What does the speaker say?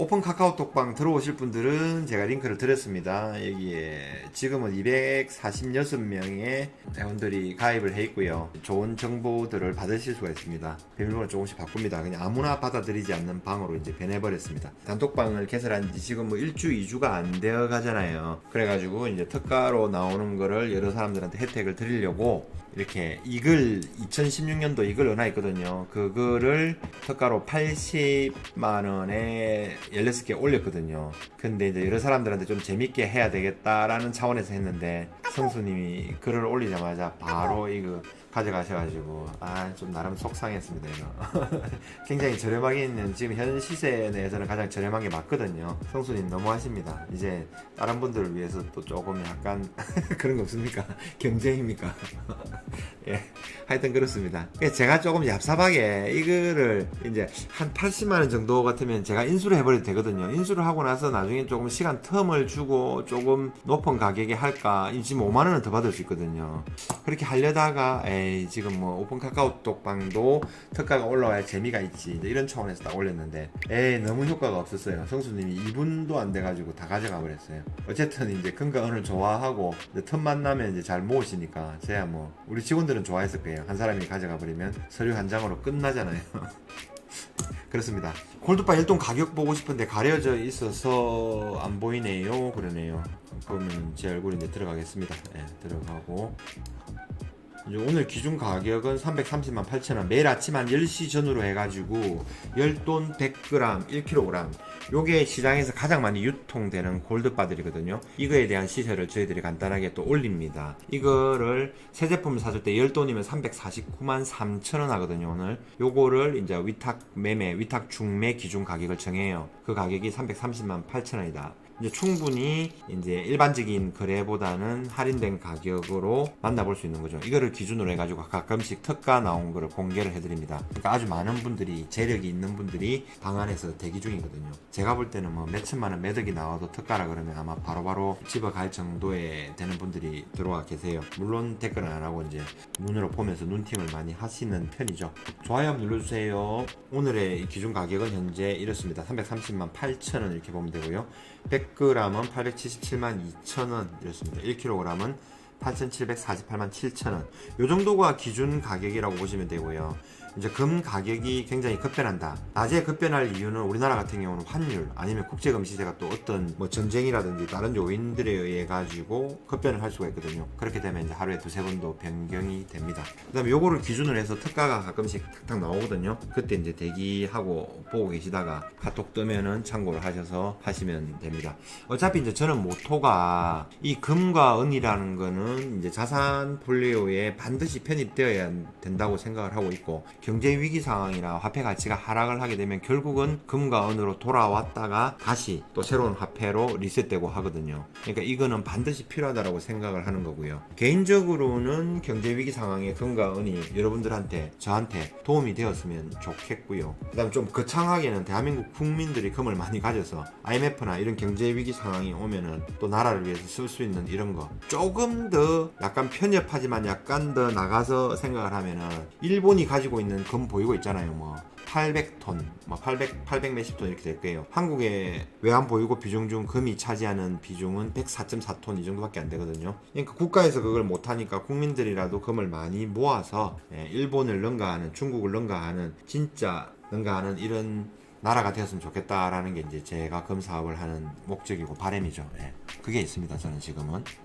오픈 카카오톡방 들어오실 분들은 제가 링크를 드렸습니다. 여기에 지금은 246명의 회원들이 가입을 해 있고요. 좋은 정보들을 받으실 수가 있습니다. 비밀번호 조금씩 바꿉니다. 그냥 아무나 받아들이지 않는 방으로 이제 변해버렸습니다. 단톡방을 개설한 지 지금 뭐 1주, 2주가 안 되어 가잖아요. 그래가지고 이제 특가로 나오는 거를 여러 사람들한테 혜택을 드리려고 이렇게 이글 2016년도 이글 은하 있거든요. 그거를 특가로 80만 원에 16개 올렸거든요. 근데 이제 여러 사람들한테 좀 재밌게 해야 되겠다라는 차원에서 했는데 성수님이 글을 올리자마자 바로 이거 가져가셔가지고 아 좀 나름 속상했습니다 이거. 굉장히 저렴하게 있는 지금 현 시세 내에서는 가장 저렴한 게 맞거든요. 성수님 너무하십니다. 이제 다른 분들을 위해서 또 조금 약간 그런 거 없습니까? 경쟁입니까? 예 하여튼 그렇습니다. 그래서 제가 조금 얍삽하게 이거를 이제 한 80만원 정도 같으면 제가 인수를 해버려도 되거든요. 인수를 하고 나서 나중에 조금 시간 텀을 주고 조금 높은 가격에 할까? 지금 5만원은 더 받을 수 있거든요. 그렇게 하려다가 에이 지금 뭐 오픈 카카오톡방도 특가가 올라와야 재미가 있지. 이런 차원에서 딱 올렸는데 에이 너무 효과가 없었어요. 성수님이 2분도 안 돼가지고 다 가져가 버렸어요. 어쨌든 이제 금가 은을 좋아하고 틈만 나면 이제 잘 모으시니까 제야 뭐 우리 직원들은 좋아했을 거예요 한 사람이 가져가 버리면 서류 한 장으로 끝나잖아요 그렇습니다. 골드바 일동 가격 보고 싶은데 가려져 있어서 안 보이네요. 그러네요. 그러면 제 이제 들어가겠습니다. 예, 들어가고. 오늘 기준 가격은 330만 8천원. 매일 아침 한 10시 전후로 해가지고, 열돈 100g, 1kg. 요게 시장에서 가장 많이 유통되는 골드바들이거든요. 이거에 대한 시세를 저희들이 간단하게 또 올립니다. 이거를 새 제품을 사줄 때 열돈이면 349만 3천원 하거든요, 오늘. 요거를 이제 위탁 매매, 위탁 중매 기준 가격을 정해요. 그 가격이 330만 8천원이다. 이제 충분히 이제 일반적인 거래보다는 할인된 가격으로 만나볼 수 있는 거죠. 이거를 기준으로 해가지고 가끔씩 특가 나온 거를 공개를 해드립니다. 그러니까 아주 많은 분들이 재력이 있는 분들이 방 안에서 대기 중이거든요. 제가 볼 때는 뭐 몇천만 원 매덕이 나와도 특가라 그러면 아마 바로바로 집어갈 정도에 되는 분들이 들어와 계세요. 물론 댓글은 안 하고 이제 눈으로 보면서 눈팅을 많이 하시는 편이죠. 좋아요 눌러주세요. 오늘의 기준 가격은 현재 이렇습니다. 330만 8천 원 이렇게 보면 되고요. 100g은 877만 2천원 이렇습니다. 1kg은 8,748만 7천원. 요 정도가 기준 가격이라고 보시면 되고요. 이제 금 가격이 굉장히 급변한다. 낮에 급변할 이유는 우리나라 같은 경우는 환율 아니면 국제금 시세가 또 어떤 뭐 전쟁이라든지 다른 요인들에 의해 가지고 급변을 할 수가 있거든요. 그렇게 되면 이제 하루에 두세 번도 변경이 됩니다. 그 다음에 요거를 기준으로 해서 특가가 가끔씩 탁탁 나오거든요. 그때 이제 대기하고 보고 계시다가 카톡 뜨면은 참고를 하셔서 하시면 됩니다. 어차피 이제 저는 모토가 이 금과 은이라는 거는 이제 자산 폴리오에 반드시 편입되어야 된다고 생각을 하고 있고 경제 위기 상황이나 화폐 가치가 하락을 하게 되면 결국은 금과 은으로 돌아왔다가 다시 또 새로운 화폐로 리셋되고 하거든요. 그러니까 이거는 반드시 필요하다고 생각을 하는 거고요. 개인적으로는 경제 위기 상황에 금과 은이 여러분들한테 저한테 도움이 되었으면 좋겠고요. 그다음 좀 거창하게는 대한민국 국민들이 금을 많이 가져서 IMF나 이런 경제 위기 상황이 오면은 또 나라를 위해서 쓸 수 있는 이런 거 조금 더 약간 편협하지만 약간 더 나가서 생각을 하면은 일본이 가지고 있는 금 보이고 있잖아요. 뭐 800톤, 뭐 800, 800 몇십 톤 이렇게 될 거예요. 한국의 외환 보유고 비중 중 금이 차지하는 비중은 104.4톤 이 정도밖에 안 되거든요. 그러니까 국가에서 그걸 못하니까 국민들이라도 금을 많이 모아서 예, 일본을 능가하는, 중국을 능가하는, 진짜 능가하는 이런 나라가 되었으면 좋겠다라는 게 이제 제가 금 사업을 하는 목적이고 바람이죠. 예. 그게 있습니다. 저는 지금은